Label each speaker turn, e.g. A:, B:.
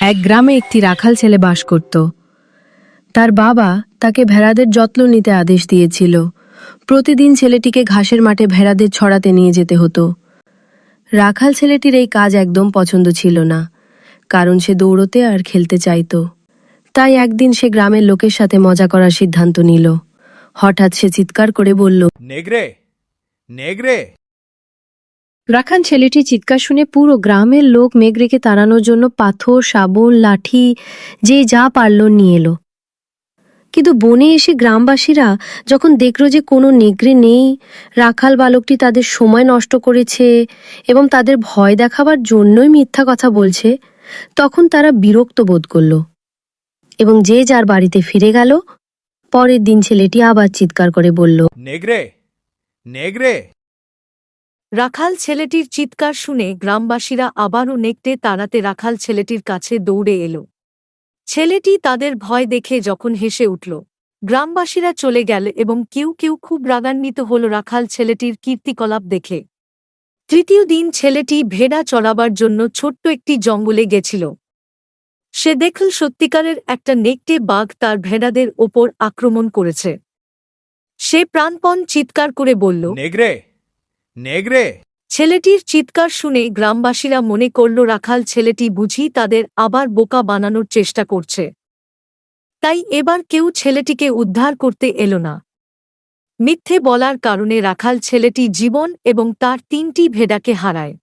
A: এক গ্রামে একটি রাখাল ছেলে বাস করত। তার বাবা তাকে ভেড়াদের যত্ন নিতে আদেশ দিয়েছিল। প্রতিদিন ছেলেটিকে ঘাসের মাঠে ভেড়াদের ছড়াতে নিয়ে যেতে হতো। রাখাল ছেলেটির এই কাজ একদম পছন্দ ছিল না, কারণ সে দৌড়তে আর খেলতে চাইতো। তাই একদিন সে গ্রামের লোকের সাথে মজা করার সিদ্ধান্ত নিল। হঠাৎ সে চিৎকার করে বলল
B: নেগরে নেগরে
A: রাখান ছেলেটি চিৎকার শুনে পুরো গ্রামের লোক মেঘরেকে তাড়ানোর জন্য পাথর, সাবন, লাঠি, যে যা পারল নিয়ে এলো। কিন্তু বনে এসে গ্রামবাসীরা যখন দেখল যে কোনো নেগড়ে নেই, রাখাল বালকটি তাদের সময় নষ্ট করেছে এবং তাদের ভয় দেখাবার জন্যই মিথ্যা কথা বলছে, তখন তারা বিরক্ত বোধ করল এবং যে যার বাড়িতে ফিরে গেল, পরের দিন ছেলেটি আবার চিৎকার করে বলল
B: নেগরে নেগরে
C: রাখাল ছেলেটির চিৎকার শুনে গ্রামবাসীরা আবারও নেকটে তাড়াতে রাখাল ছেলেটির কাছে দৌড়ে এলো। ছেলেটি তাদের ভয় দেখে যখন হেসে উঠল। গ্রামবাসীরা চলে গেল এবং কেউ কেউ খুব রাগান্বিত হল রাখাল ছেলেটির কীর্তিকলাপ দেখে। তৃতীয় দিন ছেলেটি ভেড়া চড়াবার জন্য ছোট্ট একটি জঙ্গলে গেছিল। সে দেখল সত্যিকারের একটা নেকটে বাঘ তার ভেড়াদের ওপর আক্রমণ করেছে। সে প্রাণপণ চিৎকার করে বলল
B: নেগরে নেগরে
C: ছেলেটির চিৎকার শুনে গ্রামবাসীরা মনে করল রাখাল ছেলেটি বুঝি তাদের আবার বোকা বানানোর চেষ্টা করছে। তাই এবার কেউ ছেলেটিকে উদ্ধার করতে এল না। মিথ্যে বলার কারণে রাখাল ছেলেটি জীবন এবং তার তিনটি ভেড়াকে হারায়।